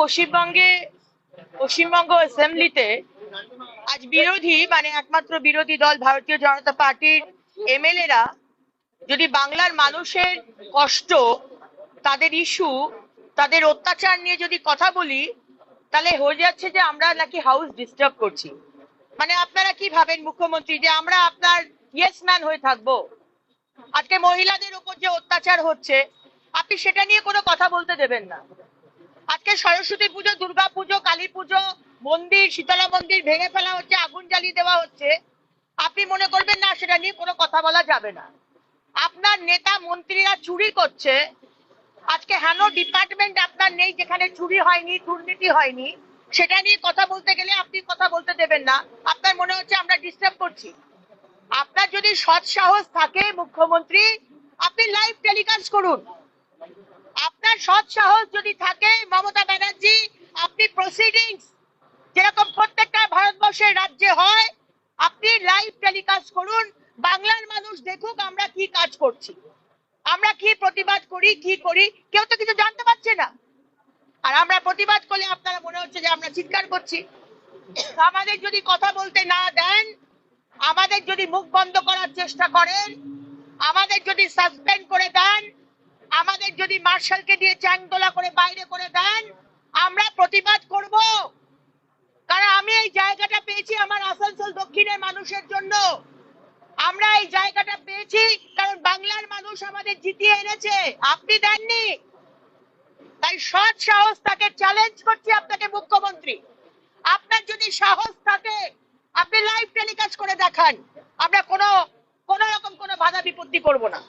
পশ্চিমবঙ্গে, পশ্চিমবঙ্গ অ্যাসেম্বলিতে আজ বিরোধী মানে একমাত্র বিরোধী দল ভারতীয় জনতা পার্টির এমএলএরা যদি বাংলার মানুষের কষ্ট, তাদের ইস্যু তাদের অত্যাচার নিয়ে যদি কথা বলি, তাহলে হয়ে যাচ্ছে যে আমরা নাকি হাউস ডিস্টার্ব করছি। মানে আপনারা কি ভাবেন মুখ্যমন্ত্রী, যে আমরা আপনার ইয়েস ম্যান হয়ে থাকব? আজকে মহিলাদের উপর যে অত্যাচার হচ্ছে, আপনি সেটা নিয়ে কোনো কথা বলতে দেবেন না। আজকে সরস্বতী পুজো, দুর্গা পুজো, কালী পুজো, মন্দির, শীতলা মন্দির ভেঙে ফেলা হচ্ছে, আগুন জ্বালিয়ে দেওয়া হচ্ছে। আপনি মনে করবেন না, সেটা নিয়ে কোনো কথা বলা যাবে না। আপনার নেতা, মন্ত্রীরা চুরি করছে। আজকে হেন ডিপার্টমেন্ট আপনার নেই, যেখানে চুরি হয়নি, দুর্নীতি হয়নি, সেটা নিয়ে কথা বলতে গেলে আপনি কথা বলতে দেবেন না। আপনার মনে হচ্ছে আমরা ডিস্টার্ব করছি। আপনার যদি সৎ সাহস থাকে, মুখ্যমন্ত্রী, আপনি লাইভ টেলিকাস্ট করুন। সৎ সাহস যদি থাকে, মমতা ব্যানার্জি, আপনি প্রসিডিংস যেরকম প্রত্যেকটা ভারতবর্ষের রাজ্যে হয়, আপনি লাইভ টেলিকাস্ট করুন, বাংলার মানুষ দেখুক আমরা কি কাজ করছি। আমরা কি প্রতিবাদ করি, কি করি, কেউ তো কিছু জানতে পারছে না। আর আমরা প্রতিবাদ করলে আপনারা মনে হচ্ছে যে আমরা চিৎকার করছি। আমাদের যদি কথা বলতে না দেন, আমাদের যদি মুখ বন্ধ করার চেষ্টা করেন, আমাদের যদি সাসপেন্ড করে দেন যদি মার্শালকে দিয়ে চ্যাংদোলা করে বাইরে করে দেন, আমরা প্রতিবাদ করব। কারণ আমি এই জায়গাটা পেয়েছি আমার আসানসোল দক্ষিণের মানুষের জন্য। আমরা এই জায়গাটা পেয়েছি কারণ বাংলার মানুষ আমাদের জিতিয়ে এনেছে। আপনি দেননি। তাই সৎ সাহস তাকে চ্যালেঞ্জ করছি আপনাকে, মুখ্যমন্ত্রী। আপনার যদি সাহস থাকে, আপনি লাইভ টেলিকাস্ট করে দেখান। আমরা কোনো কোনো রকম কোনো বাধা বিপত্তি করব না।